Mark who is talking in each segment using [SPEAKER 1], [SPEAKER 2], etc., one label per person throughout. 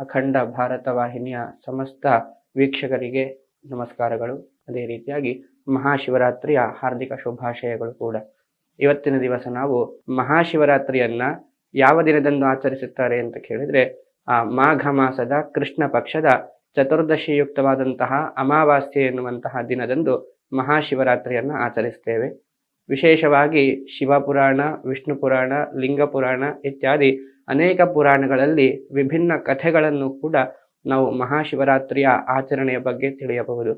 [SPEAKER 1] ಅಖಂಡ ಭಾರತ ವಾಹಿನಿಯ ಸಮಸ್ತ ವೀಕ್ಷಕರಿಗೆ ನಮಸ್ಕಾರಗಳು. ಅದೇ ರೀತಿಯಾಗಿ ಮಹಾಶಿವರಾತ್ರಿಯ ಹಾರ್ದಿಕ ಶುಭಾಶಯಗಳು ಕೂಡ. ಇವತ್ತಿನ ದಿವಸ ನಾವು ಮಹಾಶಿವರಾತ್ರಿಯನ್ನ ಯಾವ ದಿನದಂದು ಆಚರಿಸುತ್ತಾರೆ ಅಂತ ಕೇಳಿದ್ರೆ, ಆ ಮಾಘ ಮಾಸದ ಕೃಷ್ಣ ಪಕ್ಷದ ಚತುರ್ದಶಿಯುಕ್ತವಾದಂತಹ ಅಮಾವಾಸ್ಯೆ ಎನ್ನುವಂತಹ ದಿನದಂದು ಮಹಾಶಿವರಾತ್ರಿಯನ್ನ ಆಚರಿಸ್ತೇವೆ. ವಿಶೇಷವಾಗಿ ಶಿವಪುರಾಣ ವಿಷ್ಣು ಪುರಾಣ ಲಿಂಗ ಪುರಾಣ ಇತ್ಯಾದಿ ಅನೇಕ ಪುರಾಣಗಳಲ್ಲಿ ವಿಭಿನ್ನ ಕಥೆಗಳನ್ನು ಕೂಡ ನಾವು ಮಹಾಶಿವರಾತ್ರಿಯ ಆಚರಣೆಯ ಬಗ್ಗೆ ತಿಳಿಯಬಹುದು.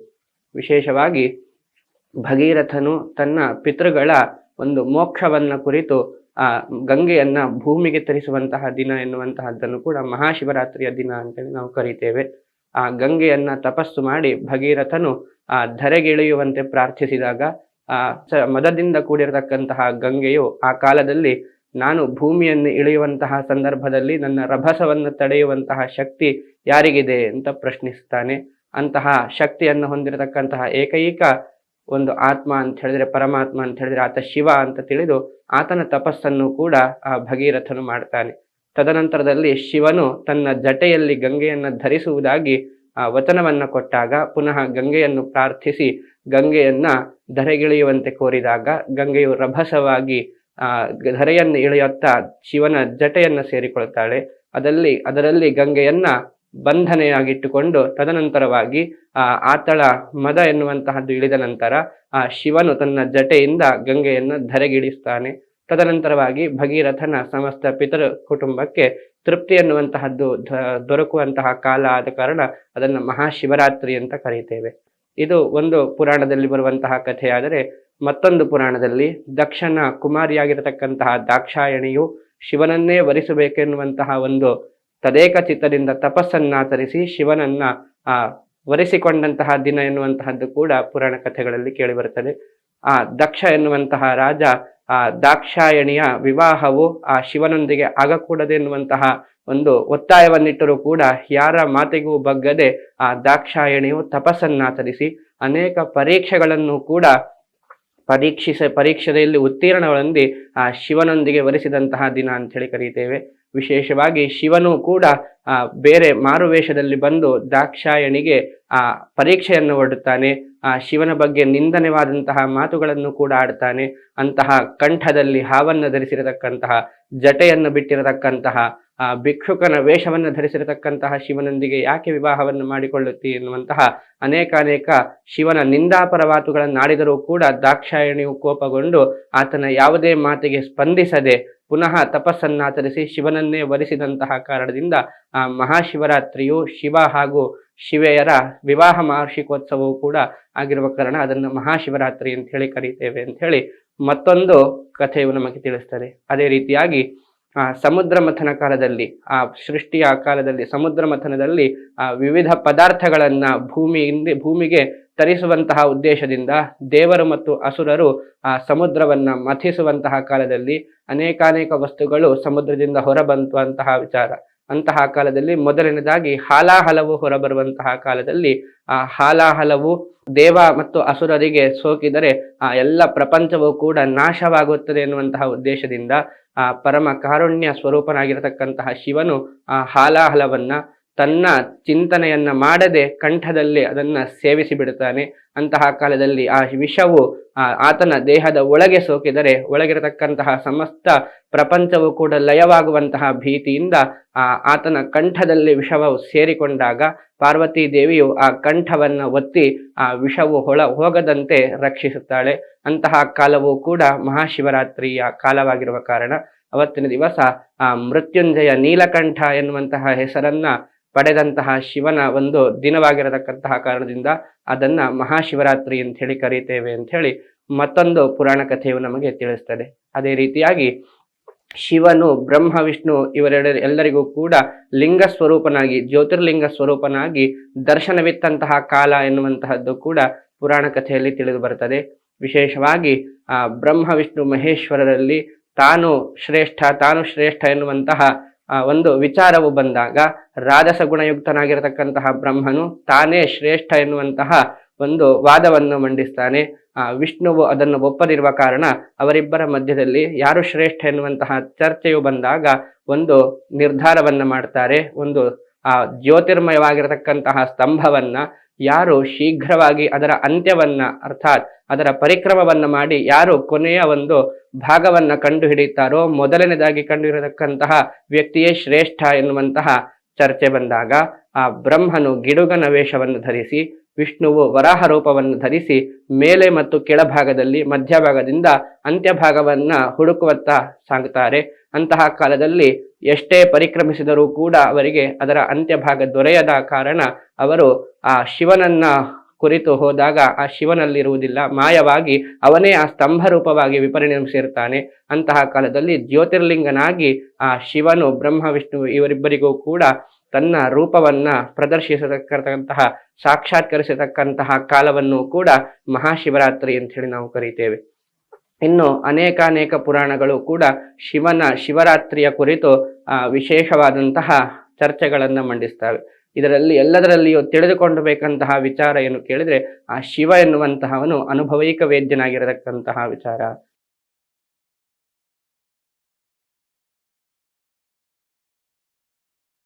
[SPEAKER 1] ವಿಶೇಷವಾಗಿ ಭಗೀರಥನು ತನ್ನ ಪಿತೃಗಳ ಒಂದು ಮೋಕ್ಷವನ್ನ ಕುರಿತು, ಆ, ಗಂಗೆಯನ್ನ ಭೂಮಿಗೆ ತರಿಸುವಂತಹ ದಿನ ಎನ್ನುವಂತಹದ್ದನ್ನು ಕೂಡ ಮಹಾಶಿವರಾತ್ರಿಯ ದಿನ ಅಂತೇಳಿ ನಾವು ಕರಿತೇವೆ. ಆ ಗಂಗೆಯನ್ನ ತಪಸ್ಸು ಮಾಡಿ ಭಗೀರಥನು ಆ ಧರೆಗಿಳಿಯುವಂತೆ ಪ್ರಾರ್ಥಿಸಿದಾಗ, ಆ ಮದದಿಂದ ಕೂಡಿರತಕ್ಕಂತಹ ಗಂಗೆಯು ಆ ಕಾಲದಲ್ಲಿ ನಾನು ಭೂಮಿಯನ್ನು ಇಳಿಯುವಂತಹ ಸಂದರ್ಭದಲ್ಲಿ ನನ್ನ ರಭಸವನ್ನು ತಡೆಯುವಂತಹ ಶಕ್ತಿ ಯಾರಿಗಿದೆ ಅಂತ ಪ್ರಶ್ನಿಸ್ತಾನೆ. ಅಂತಹ ಶಕ್ತಿಯನ್ನು ಹೊಂದಿರತಕ್ಕಂತಹ ಏಕೈಕ ಒಂದು ಆತ್ಮ ಅಂತ ಹೇಳಿದ್ರೆ ಪರಮಾತ್ಮ ಅಂತ ಹೇಳಿದ್ರೆ ಆತ ಶಿವ ಅಂತ ತಿಳಿದು ಆತನ ತಪಸ್ಸನ್ನು ಕೂಡ ಆ ಭಗೀರಥನು ಮಾಡ್ತಾನೆ. ತದನಂತರದಲ್ಲಿ ಶಿವನು ತನ್ನ ಜಟೆಯಲ್ಲಿ ಗಂಗೆಯನ್ನು ಧರಿಸುವುದಾಗಿ ಆ ವಚನವನ್ನು ಕೊಟ್ಟಾಗ ಪುನಃ ಗಂಗೆಯನ್ನು ಪ್ರಾರ್ಥಿಸಿ ಗಂಗೆಯನ್ನ ಧರೆಗಿಳಿಯುವಂತೆ ಕೋರಿದಾಗ ಗಂಗೆಯು ರಭಸವಾಗಿ ಆ, ಧರೆಯನ್ನು ಇಳಿಯುತ್ತ ಶಿವನ ಜಟೆಯನ್ನ ಸೇರಿಕೊಳ್ತಾಳೆ ಅದಲ್ಲಿ ಅದರಲ್ಲಿ ಗಂಗೆಯನ್ನ ಬಂಧನೆಯಾಗಿಟ್ಟುಕೊಂಡು ತದನಂತರವಾಗಿ, ಆ, ಆತಳ ಮದ ಎನ್ನುವಂತಹದ್ದು ಇಳಿದ ನಂತರ, ಆ, ಶಿವನು ತನ್ನ ಜಟೆಯಿಂದ ಗಂಗೆಯನ್ನು ಧರೆಗಿಳಿಸ್ತಾನೆ. ತದನಂತರವಾಗಿ ಭಗೀರಥನ ಸಮಸ್ತ ಪಿತೃ ಕುಟುಂಬಕ್ಕೆ ತೃಪ್ತಿ ಎನ್ನುವಂತಹದ್ದು ದೊರಕುವಂತಹ ಕಾಲ ಆದ ಕಾರಣ ಅದನ್ನು ಮಹಾಶಿವರಾತ್ರಿ ಅಂತ ಕರೀತೇವೆ. ಇದು ಒಂದು ಪುರಾಣದಲ್ಲಿ ಬರುವಂತಹ ಕಥೆಯಾದರೆ ಮತ್ತೊಂದು ಪುರಾಣದಲ್ಲಿ ದಕ್ಷನ ಕುಮಾರಿಯಾಗಿರತಕ್ಕಂತಹ ದಾಕ್ಷಾಯಣಿಯು ಶಿವನನ್ನೇ ವರಿಸಬೇಕೆನ್ನುವಂತಹ ಒಂದು ತದೇಕ ಚಿತ್ತದಿಂದ ತಪಸ್ಸನ್ನಾಚರಿಸಿ ಶಿವನನ್ನ, ಆ, ವರಿಸಿಕೊಂಡಂತಹ ದಿನ ಎನ್ನುವಂತಹದ್ದು ಕೂಡ ಪುರಾಣ ಕಥೆಗಳಲ್ಲಿ ಕೇಳಿಬರುತ್ತದೆ ಆ ದಕ್ಷ ಎನ್ನುವಂತಹ ರಾಜ, ಆ ದಾಕ್ಷಾಯಣಿಯ ವಿವಾಹವು ಆ ಶಿವನೊಂದಿಗೆ ಆಗಕೂಡದೆ ಎನ್ನುವಂತಹ ಒಂದು ಒತ್ತಾಯವನ್ನಿಟ್ಟರೂ ಕೂಡ ಯಾರ ಮಾತಿಗೂ ಬಗ್ಗದೆ ಆ ದಾಕ್ಷಾಯಣಿಯು ತಪಸ್ಸನ್ನಾಚರಿಸಿ ಅನೇಕ ಪರೀಕ್ಷೆಗಳನ್ನು ಕೂಡ ಪರೀಕ್ಷಿಸ, ಪರೀಕ್ಷೆಯಲ್ಲಿ ಉತ್ತೀರ್ಣಗಳೊಂದಿ ಆ ಶಿವನೊಂದಿಗೆ ವರಿಸಿದಂತಹ ದಿನ ಅಂತ ಹೇಳಿ ಕರೀತೇವೆ. ವಿಶೇಷವಾಗಿ ಶಿವನು ಕೂಡ ಆ ಬೇರೆ ಮಾರುವೇಷದಲ್ಲಿ ಬಂದು ದಾಕ್ಷಾಯಣಿಗೆ ಆ ಪರೀಕ್ಷೆಯನ್ನು ಹೊಡುತ್ತಾನೆ ಆ ಶಿವನ ಬಗ್ಗೆ ನಿಂದನೆವಾದಂತಹ ಮಾತುಗಳನ್ನು ಕೂಡ ಆಡ್ತಾನೆ ಅಂತಹ ಕಂಠದಲ್ಲಿ ಹಾವನ್ನು ಧರಿಸಿರತಕ್ಕಂತಹ ಜಟೆಯನ್ನು ಬಿಟ್ಟಿರತಕ್ಕಂತಹ ಆ ಭಿಕ್ಷುಕನ ವೇಷವನ್ನು ಧರಿಸಿರತಕ್ಕಂತಹ ಶಿವನೊಂದಿಗೆ ಯಾಕೆ ವಿವಾಹವನ್ನು ಮಾಡಿಕೊಳ್ಳುತ್ತಿ ಎನ್ನುವಂತಹ ಅನೇಕ ಅನೇಕ ಶಿವನ ನಿಂದಾಪರ ಮಾತುಗಳನ್ನು ಆಡಿದರೂ ಕೂಡ ದಾಕ್ಷಾಯಣಿಯು ಕೋಪಗೊಂಡು ಆತನ ಯಾವುದೇ ಮಾತಿಗೆ ಸ್ಪಂದಿಸದೆ ಪುನಃ ತಪಸ್ಸನ್ನಾಚರಿಸಿ ಶಿವನನ್ನೇ ವರಿಸಿದಂತಹ ಕಾರಣದಿಂದ ಆ ಮಹಾಶಿವರಾತ್ರಿಯು ಶಿವ ಹಾಗೂ ಶಿವೆಯರ ವಿವಾಹ ಮಾರ್ಷಿಕೋತ್ಸವವು ಕೂಡ ಆಗಿರುವ ಕಾರಣ ಅದನ್ನು ಮಹಾಶಿವರಾತ್ರಿ ಅಂತ ಹೇಳಿ ಕರೀತೇವೆ ಅಂತ ಹೇಳಿ ಮತ್ತೊಂದು ಕಥೆಯು ನಮಗೆ ತಿಳಿಸ್ತದೆ. ಅದೇ ರೀತಿಯಾಗಿ ಆ ಸಮುದ್ರ ಮಥನ ಕಾಲದಲ್ಲಿ, ಆ ಸೃಷ್ಟಿಯ ಕಾಲದಲ್ಲಿ, ಸಮುದ್ರ ಮಥನದಲ್ಲಿ, ಆ ವಿವಿಧ ಪದಾರ್ಥಗಳನ್ನ ಭೂಮಿಯಿಂದ, ಭೂಮಿಗೆ ತರಿಸುವಂತಹ ಉದ್ದೇಶದಿಂದ ದೇವರು ಮತ್ತು ಅಸುರರು ಆ ಸಮುದ್ರವನ್ನ ಮಥಿಸುವಂತಹ ಕಾಲದಲ್ಲಿ ಅನೇಕಾನೇಕ ವಸ್ತುಗಳು ಸಮುದ್ರದಿಂದ ಹೊರಬಂತು ಅಂತಹ ವಿಚಾರ. ಅಂತಹ ಕಾಲದಲ್ಲಿ ಮೊದಲನೇದಾಗಿ ಹಾಲಾಹಲವು ಹೊರಬರುವಂತಹ ಕಾಲದಲ್ಲಿ, ಆ ಹಾಲಾಹಲವು ದೇವ ಮತ್ತು ಅಸುರರಿಗೆ ಸೋಕಿದರೆ, ಆ ಎಲ್ಲ ಪ್ರಪಂಚವೂ ಕೂಡ ನಾಶವಾಗುತ್ತದೆ ಎನ್ನುವಂತಹ ಉದ್ದೇಶದಿಂದ, ಆ ಪರಮ ಕಾರುಣ್ಯ ಸ್ವರೂಪನಾಗಿರತಕ್ಕಂತಹ ಶಿವನು ಆ ಹಾಲಾಹಲವನ್ನ ತನ್ನ ಚಿಂತನೆಯನ್ನ ಮಾಡದೆ ಕಂಠದಲ್ಲಿ ಅದನ್ನ ಸೇವಿಸಿ ಬಿಡುತ್ತಾನೆ. ಅಂತಹ ಕಾಲದಲ್ಲಿ ಆ ವಿಷವು ಆತನ ದೇಹದ ಒಳಗೆ ಸೋಕಿದರೆ ಒಳಗಿರತಕ್ಕಂತಹ ಸಮಸ್ತ ಪ್ರಪಂಚವು ಕೂಡ ಲಯವಾಗುವಂತಹ ಭೀತಿಯಿಂದ ಆ ಆತನ ಕಂಠದಲ್ಲಿ ವಿಷವು ಸೇರಿಕೊಂಡಾಗ ಪಾರ್ವತಿ ದೇವಿಯು ಆ ಕಂಠವನ್ನ ಒತ್ತಿ ಆ ವಿಷವು ಹೊಳ ಹೋಗದಂತೆ ರಕ್ಷಿಸುತ್ತಾಳೆ. ಅಂತಹ ಕಾಲವು ಕೂಡ ಮಹಾಶಿವರಾತ್ರಿಯ ಕಾಲವಾಗಿರುವ ಕಾರಣ ಅವತ್ತಿನ ದಿವಸ ಆ ಮೃತ್ಯುಂಜಯ ನೀಲಕಂಠ ಎನ್ನುವಂತಹ ಹೆಸರನ್ನ ಪಡೆದಂತಹ ಶಿವನ ಒಂದು ದಿನವಾಗಿರತಕ್ಕಂತಹ ಕಾರಣದಿಂದ ಅದನ್ನ ಮಹಾಶಿವರಾತ್ರಿ ಅಂತ ಹೇಳಿ ಕರೀತೇವೆ ಅಂತ ಹೇಳಿ ಮತ್ತೊಂದು ಪುರಾಣ ಕಥೆಯು ನಮಗೆ ತಿಳಿಸ್ತದೆ. ಅದೇ ರೀತಿಯಾಗಿ ಶಿವನು, ಬ್ರಹ್ಮ, ವಿಷ್ಣು ಇವರೆಡ ಎಲ್ಲರಿಗೂ ಕೂಡ ಲಿಂಗ ಸ್ವರೂಪನಾಗಿ, ಜ್ಯೋತಿರ್ಲಿಂಗ ಸ್ವರೂಪನಾಗಿ ದರ್ಶನವಿತ್ತಂತಹ ಕಾಲ ಎನ್ನುವಂತಹದ್ದು ಕೂಡ ಪುರಾಣ ಕಥೆಯಲ್ಲಿ ತಿಳಿದು ಬರುತ್ತದೆ ವಿಶೇಷವಾಗಿ ಆ ಬ್ರಹ್ಮ, ವಿಷ್ಣು, ಮಹೇಶ್ವರರಲ್ಲಿ ತಾನು ಶ್ರೇಷ್ಠ ತಾನು ಶ್ರೇಷ್ಠ ಎನ್ನುವಂತಹ ಒಂದು ವಿಚಾರವು ಬಂದಾಗ ರಾಜಸ ಗುಣಯುಕ್ತನಾಗಿರತಕ್ಕಂತಹ ಬ್ರಹ್ಮನು ತಾನೇ ಶ್ರೇಷ್ಠ ಎನ್ನುವಂತಹ ಒಂದು ವಾದವನ್ನು ಮಂಡಿಸ್ತಾನೆ. ಆ, ವಿಷ್ಣುವು ಅದನ್ನು ಒಪ್ಪದಿರುವ ಕಾರಣ ಅವರಿಬ್ಬರ ಮಧ್ಯದಲ್ಲಿ ಯಾರು ಶ್ರೇಷ್ಠ ಎನ್ನುವಂತಹ ಚರ್ಚೆಯು ಬಂದಾಗ ಒಂದು ನಿರ್ಧಾರವನ್ನು ಮಾಡ್ತಾರೆ. ಒಂದು, ಆ, ಜ್ಯೋತಿರ್ಮಯವಾಗಿರತಕ್ಕಂತಹ ಸ್ತಂಭವನ್ನ ಯಾರು ಶೀಘ್ರವಾಗಿ ಅದರ ಅಂತ್ಯವನ್ನ, ಅರ್ಥಾತ್ ಅದರ ಪರಿಕ್ರಮವನ್ನ ಮಾಡಿ ಯಾರು ಕೊನೆಯ ಒಂದು ಭಾಗವನ್ನ ಕಂಡು ಹಿಡಿಯುತ್ತಾರೋ ಮೊದಲನೇದಾಗಿ ಕಂಡು ಹಿಡಿಯತಕ್ಕಂತಹ ವ್ಯಕ್ತಿಯೇ ಶ್ರೇಷ್ಠ ಎನ್ನುವಂತಹ ಚರ್ಚೆ ಬಂದಾಗ ಆ ಬ್ರಹ್ಮನು ಗಿಡುಗನ ವೇಷವನ್ನು ಧರಿಸಿ, ವಿಷ್ಣುವು ವರಾಹ ರೂಪವನ್ನು ಧರಿಸಿ, ಮೇಲೆ ಮತ್ತು ಕೆಳಭಾಗದಲ್ಲಿ, ಮಧ್ಯಭಾಗದಿಂದ ಅಂತ್ಯಭಾಗವನ್ನ ಹುಡುಕುವತ್ತ ಸಾಗುತ್ತಾರೆ. ಅಂತಹ ಕಾಲದಲ್ಲಿ ಎಷ್ಟೇ ಪರಿಕ್ರಮಿಸಿದರೂ ಕೂಡ ಅವರಿಗೆ ಅದರ ಅಂತ್ಯಭಾಗ ದೊರೆಯದ ಕಾರಣ ಅವರು ಆ ಶಿವನನ್ನ ಕುರಿತು ಹೋದಾಗ ಆ ಶಿವನಲ್ಲಿರುವುದಿಲ್ಲ. ಮಾಯವಾಗಿ ಅವನೇ ಆ ಸ್ತಂಭ ರೂಪವಾಗಿ ವಿಪರಿಣಮಿಸಿರ್ತಾನೆ ಅಂತಹ ಕಾಲದಲ್ಲಿ ಜ್ಯೋತಿರ್ಲಿಂಗನಾಗಿ ಆ ಶಿವನು, ಬ್ರಹ್ಮ, ವಿಷ್ಣು ಇವರಿಬ್ಬರಿಗೂ ಕೂಡ ತನ್ನ ರೂಪವನ್ನ ಪ್ರದರ್ಶಿಸತಕ್ಕಂತಹ, ಸಾಕ್ಷಾತ್ಕರಿಸತಕ್ಕಂತಹ ಕಾಲವನ್ನು ಕೂಡ ಮಹಾಶಿವರಾತ್ರಿ ಅಂತ ಹೇಳಿ ನಾವು ಕರೀತೇವೆ. ಇನ್ನು ಅನೇಕ ಅನೇಕ ಪುರಾಣಗಳು ಕೂಡ ಶಿವನ ಶಿವರಾತ್ರಿಯ ಕುರಿತು ವಿಶೇಷವಾದಂತಹ ಚರ್ಚೆಗಳನ್ನು ಮಂಡಿಸ್ತವೆ ಇದರಲ್ಲಿ ಎಲ್ಲದರಲ್ಲಿಯೂ ತಿಳಿದುಕೊಂಡಬೇಕಂತಹ ವಿಚಾರ ಏನು ಕೇಳಿದ್ರೆ, ಆ ಶಿವ ಎನ್ನುವಂತಹವನು ಅನುಭವೈಕ ವೇದ್ಯನಾಗಿರತಕ್ಕಂತಹ ವಿಚಾರ.